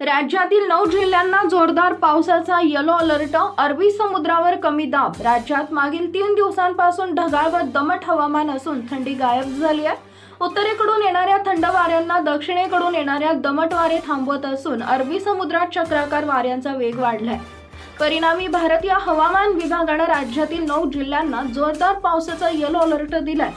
राज्यातील नऊ जिल्ह्यांना जोरदार पावसाचा येलो अलर्ट अरबी समुद्रावर कमी दाब. राज्यात मागील तीन दिवसांपासून ढगाळ व दमट हवामान असून थंडी गायब झाली आहे. उत्तरेकडून येणाऱ्या थंड वाऱ्यांना दक्षिणेकडून येणाऱ्या दमट वारे थांबवत असून अरबी समुद्रात चक्राकार वाऱ्यांचा वेग वाढलाय. परिणामी भारतीय हवामान विभागानं राज्यातील नऊ जिल्ह्यांना जोरदार पावसाचा येलो अलर्ट दिलाय.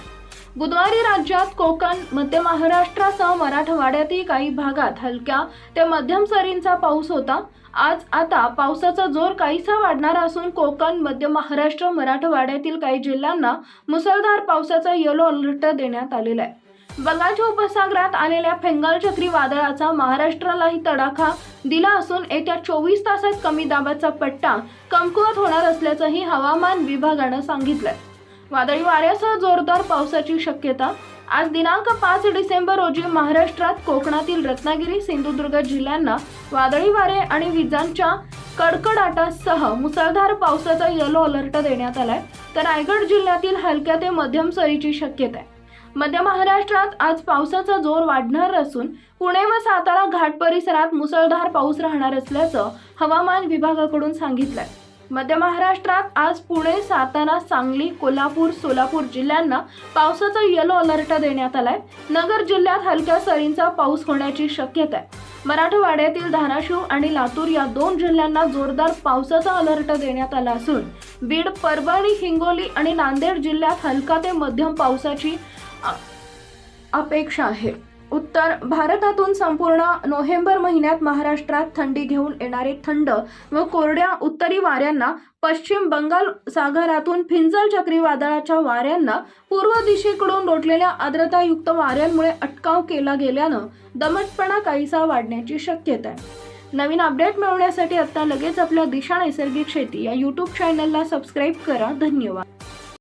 बुधवारी राज्यात कोकण मध्य महाराष्ट्रासह मराठवाड्यातील काही भागात हलक्या ते मध्यम सरींचा पाऊस होता. आज आता पावसाचा जोर काहीसा वाढणार असून कोकण मध्य महाराष्ट्र मराठवाड्यातील काही जिल्ह्यांना मुसळधार पावसाचा येलो अलर्ट देण्यात आलेला आहे. बंगालच्या उपसागरात आलेल्या फेंगाल चक्रीवादळाचा महाराष्ट्रालाही तडाखा दिला असून येत्या चोवीस तासात कमी दाबाचा पट्टा कमकुवत होणार असल्याचंही हवामान विभागानं सांगितलंय. वादळी वाऱ्यासह जोरदार पावसाची शक्यता. आज दिनांक पाच डिसेंबर रोजी महाराष्ट्रात कोकणातील रत्नागिरी सिंधुदुर्ग जिल्ह्यांना वादळी वारे आणि विजांच्या कडकडाटासह मुसळधार पावसाचा येलो अलर्ट देण्यात आलाय. तर रायगड जिल्ह्यातील हलक्या ते मध्यम सरीची शक्यता आहे मध्य महाराष्ट्रात आज पावसाचा जोर वाढणार असून पुणे व सातारा घाट परिसरात मुसळधार पाऊस राहणार असल्याचं हवामान विभागाकडून सांगितलंय. मध्य महाराष्ट्रात आज पुणे सातारा सांगली कोल्हापूर सोलापूर जिल्ह्यांना पावसाचा येलो अलर्ट देण्यात आलाय. नगर जिल्ह्यात हलक्या सरींचा पाऊस होण्याची शक्यता आहे. मराठवाड्यातील धाराशिव आणि लातूर या दोन जिल्ह्यांना जोरदार पावसाचा अलर्ट देण्यात आला असून बीड परभणी हिंगोली आणि नांदेड जिल्ह्यात हलका ते मध्यम पावसाची अपेक्षा आहे. उत्तर भारतातून संपूर्ण नोव्हेंबर महिन्यात महाराष्ट्रात थंडी घेऊन येणारे थंड व कोरड्या उत्तरी वाऱ्यांना पश्चिम बंगाल सागरातून फिंजल चक्रीवादळाच्या वाऱ्यांना पूर्व दिशेकडून लोटलेल्या आर्द्रतायुक्त वाऱ्यांमुळे अटकाव केला गेल्यानं दमटपणा काहीसा वाढण्याची शक्यता आहे. नवीन अपडेट मिळवण्यासाठी आता लगेच आपल्या दिशा नैसर्गिक शेती या यूट्यूब चॅनलला सबस्क्राईब करा. धन्यवाद.